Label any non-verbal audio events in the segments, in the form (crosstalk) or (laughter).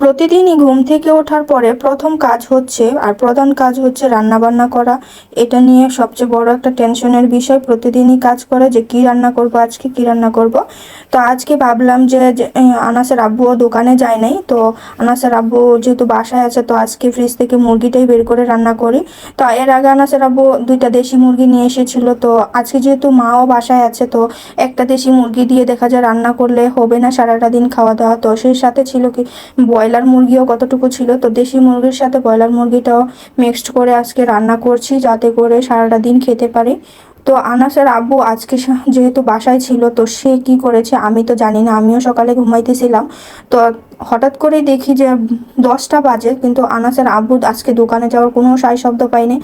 প্রতিদিনই ঘুম থেকে ওঠার পরে প্রথম কাজ হচ্ছে আর প্রধান কাজ হচ্ছে রান্না বান্না করা। এটা নিয়ে সবচেয়ে বড় একটা টেনশনের বিষয়, প্রতিদিনই কাজ করে যে কি রান্না করব, আজকে কি রান্না করব। তো আজকে ভাবলাম যে আনাসের আব্বুও দোকানে যায় নাই। তো আনাসের আব্বু যেহেতু বাসায় আছে, তো আজকে ফ্রিজ থেকে মুরগিটাই বের করে রান্না করি। তো এর আগে আনাসের আব্বু দুইটা দেশি মুরগি নিয়ে এসেছিল। তো আজকে যেহেতু মাও বাসায় আছে, তো একটা দেশি মুরগি দিয়ে দেখা যায় রান্না করলে হবে না সারাটা দিন খাওয়া দাওয়া তো সেই সাথে ছিল কি ব্রয়লার মুরগিও কতটুকু ছিল? তো দেশি মুরগির সাথে ব্রয়লার মুরগিটাও মিক্সড করে আজকে রান্না করছি, যাতে করে সারাটা দিন খেতে পারে। তো আনাসের আব্বু আজকে যেহেতু বাসায় ছিল, তো সে কি করেছে আমি তো জানি না, আমিও সকালে ঘুমাইতেছিলাম। তো হঠাৎ করেই দেখি যে দশটা বাজে, কিন্তু আনাসের আব্বু আজকে দোকানে যাওয়ার কোনো সাই শব্দ পাইনি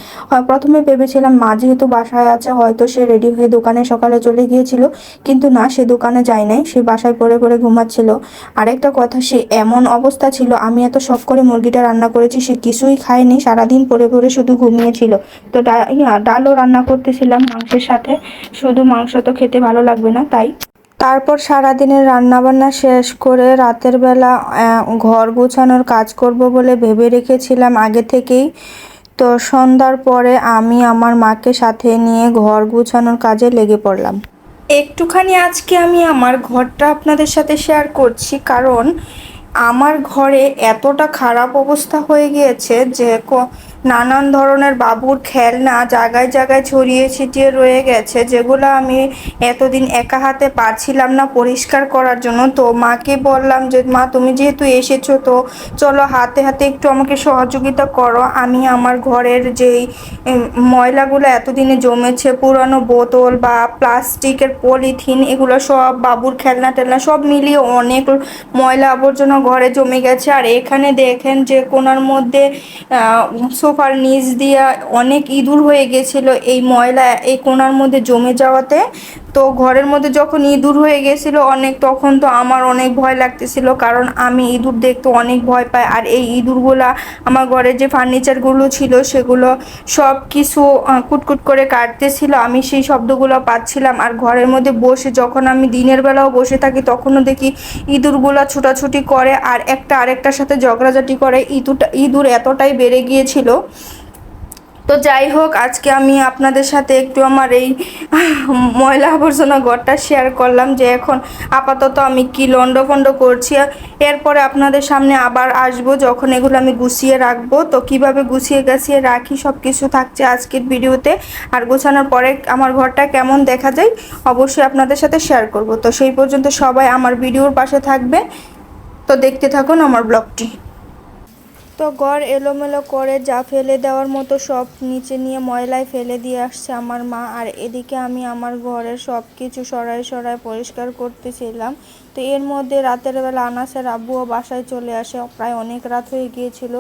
প্রথমে ভেবেছিলাম মা যেহেতু বাসায় আছে, হয়তো সে রেডি হয়ে দোকানে সকালে চলে গিয়েছিল, কিন্তু না, সে দোকানে যায় নাই, সে বাসায় পড়ে পড়ে ঘুমাচ্ছিল। আরেকটা কথা, সে এমন অবস্থা ছিল, আমি এত শখ করে মুরগিটা রান্না করেছি, সে কিছুই খায়নি, সারাদিন পরে পরে শুধু ঘুমিয়েছিল। তো ডালও রান্না করতেছিলাম মাংসের সাথে, শুধু মাংস তো খেতে ভালো লাগবে না, তাই তারপর সারাদিনের রান্নাবান্না শেষ করে রাতের বেলা ঘর গোছানোর কাজ করব বলে ভেবে রেখেছিলাম আগে থেকেই। তো সন্ধ্যার পরে আমি আমার মাকে সাথে নিয়ে ঘর গোছানোর কাজে লেগে পড়লাম। একটুখানি আজকে আমি আমার ঘরটা আপনাদের সাথে শেয়ার করছি, কারণ আমার ঘরে এতটা খারাপ অবস্থা হয়ে গিয়েছে যে নানান ধরনের বাবুর খেলনা জায়গায় জায়গায় ছড়িয়ে ছিটিয়ে রয়ে গেছে, যেগুলো আমি এতদিন একা হাতে পারছিলাম না পরিষ্কার করার জন্য। তো মাকে বললাম যে, মা, তুমি যেহেতু এসেছ, তো চলো হাতে হাতে একটু আমাকে সহযোগিতা করো। আমি আমার ঘরের যেই ময়লাগুলো এতদিনে জমেছে, পুরানো বোতল বা প্লাস্টিকের পলিথিন, এগুলো সব বাবুর খেলনা টেলনা সব মিলিয়ে অনেক ময়লা আবর্জনা ঘরে জমে গেছে। আর এখানে দেখেন যে কোনার মধ্যে সোফার নিচ দিয়ে অনেক ইঁদুর হয়ে গেছিল এই ময়লা এই কোনার মধ্যে জমে যাওয়াতে। তো ঘরের মধ্যে যখন ইঁদুর হয়ে গেছিল অনেক, তখন তো আমার অনেক ভয় লাগতেছিল, কারণ আমি ইঁদুর দেখতে অনেক ভয় পাই। আর এই ইঁদুরগুলা আমার ঘরের যে ফার্নিচারগুলো ছিল, সেগুলো সব কিছু কুটকুট করে কাটতেছিল। আমি সেই শব্দগুলো পাচ্ছিলাম। আর ঘরের মধ্যে বসে যখন আমি দিনের বেলাও বসে থাকি, তখনও দেখি ইঁদুরগুলা ছুটাছুটি করে। আর একটা আরেকটার সাথে ঝগড়াঝাটি করে। ইঁদুরটা, ইঁদুর এতটাই বেড়ে গিয়েছিল তো যাই হোক, আজকে আমি আপনাদের সাথে একটু আমার এই (laughs) ময়লা আবর্জনা ঘরটা শেয়ার করলাম যে এখন আপাতত আমি কি লন্ডভন্ড করছি। এরপরে আপনাদের সামনে আবার আসব যখন এগুলো আমি গুছিয়ে রাখব। তো কীভাবে গুছিয়ে গাছিয়ে রাখি সব কিছু থাকছে আজকের ভিডিওতে। আর গোছানোর পরে আমার ঘরটা কেমন দেখা যায় অবশ্যই আপনাদের সাথে শেয়ার করব। তো সেই পর্যন্ত সবাই আমার ভিডিওর পাশে থাকবে তো দেখতে থাকুন আমার ব্লগটি। তো ঘর এলোমেলো করে যা ফেলে দেওয়ার মতো সব নিচে নিয়ে ময়লায় ফেলে দিয়ে আসছে আমার মা। আর এদিকে আমি আমার ঘরের সব কিছু সরাই সরাই পরিষ্কার করতেছিলাম। তো এর মধ্যে রাতের বেলা আনাসের আব্বুও বাসায় চলে আসে। প্রায় অনেক রাত হয়ে গিয়েছিল।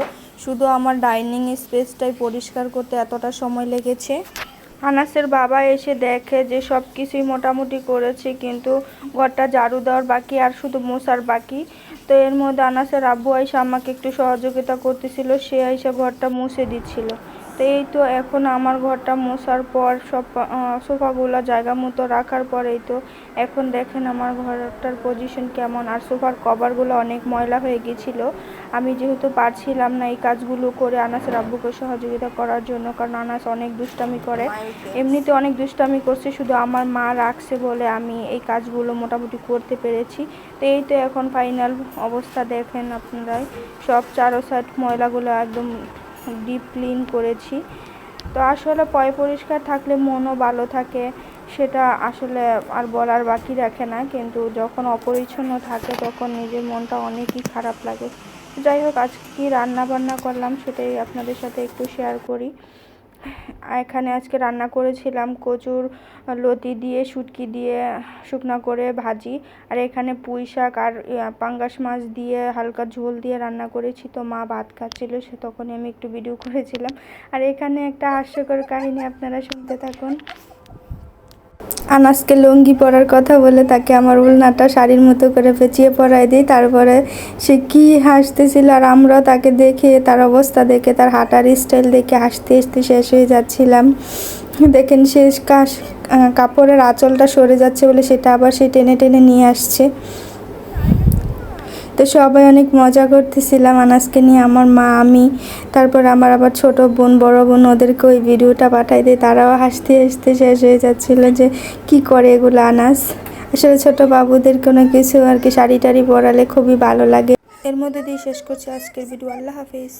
শুধু আমার ডাইনিং স্পেসটাই পরিষ্কার করতে এতটা সময় লেগেছে। আনাসের বাবা এসে দেখে যে সব কিছুই মোটামুটি করেছে, কিন্তু ঘরটা ঝাড়ু দেওয়ার বাকি আর শুধু মশার বাকি। তো এর মধ্যে আনাসের আব্বু আইসা আমাকে একটু সহযোগিতা করতেছিল, সে আইসা ঘরটা মুছে দিচ্ছিল। এই তো এখন আমার ঘরটা মোছার পর সব সোফাগুলো জায়গা মতো রাখার পর এই তো এখন দেখেন আমার ঘরটার পজিশন কেমন। আর সোফার কভারগুলো অনেক ময়লা হয়ে গেছিল। আমি যেহেতু পারছিলাম না এই কাজগুলো করে আনাসের আব্বুকে সহযোগিতা করার জন্য, কারণ আনাস অনেক দুষ্টামি করে। এমনিতে অনেক দুষ্টামি করছে, শুধু আমার মা রাখছে বলে আমি এই কাজগুলো মোটামুটি করতে পেরেছি। তো এই তো এখন ফাইনাল অবস্থা দেখেন আপনারাই। সব চারো সাইড ময়লাগুলো একদম ডিপ ক্লিন করেছি। তো আসলে পয় পরিষ্কার থাকলে মনও ভালো থাকে, সেটা আসলে আর বলার বাকি রাখে না। কিন্তু যখন অপরিচ্ছন্ন থাকে, তখন নিজের মনটা অনেকই খারাপ লাগে। যাই হোক, আজকে কী রান্না বান্না করলাম, সেটাই আপনাদের সাথে একটু শেয়ার করি। এখানে আজকে রান্না করেছিলাম কচুর লতি দিয়ে, শুটকি দিয়ে, শুকনা করে ভাজি। আর এখানে পুঁই শাক আর পাঙ্গাস মাছ দিয়ে হালকা ঝোল দিয়ে রান্না করেছি। তো মা ভাত খাচ্ছিলো, সে তখনই আমি একটু ভিডিও করেছিলাম। আর এখানে একটা হাস্যকর কাহিনী আপনারা শুনতে থাকুন। আনাসকে লুঙ্গি পরার কথা বলে তাকে আমার উলনাটা শাড়ির মতো করে পেঁচিয়ে পরাই দিই। তারপরে সে কি হাসতেছিল আর আমরা তাকে দেখে, তার অবস্থা দেখে, তার হাঁটার স্টাইল দেখে হাসতে হাসতে শেষ হয়ে যাচ্ছিলাম। দেখেন সে কাশ কাপড়ের আঁচলটা সরে যাচ্ছে বলে সেটা আবার সে টেনে টেনে নিয়ে আসছে। তো সবাই অনেক মজা করতেছিলাম আনাজকে নিয়ে, আমার মা, আমি, তারপর আমার আবার ছোট বোন, বড় বোন, ওদেরকে ওই ভিডিওটা পাঠাই দিই, তারাও হাসতে হাসতে শেষ হয়ে যাচ্ছিল যে কি করে এগুলো আনাজ। আসলে ছোট বাবুদের কোনো কিছু আর কি শাড়ি টাড়ি পরালে খুবই ভালো লাগে। এর মধ্যে দিয়ে শেষ করছি আজকের ভিডিও, আল্লাহ হাফিজ।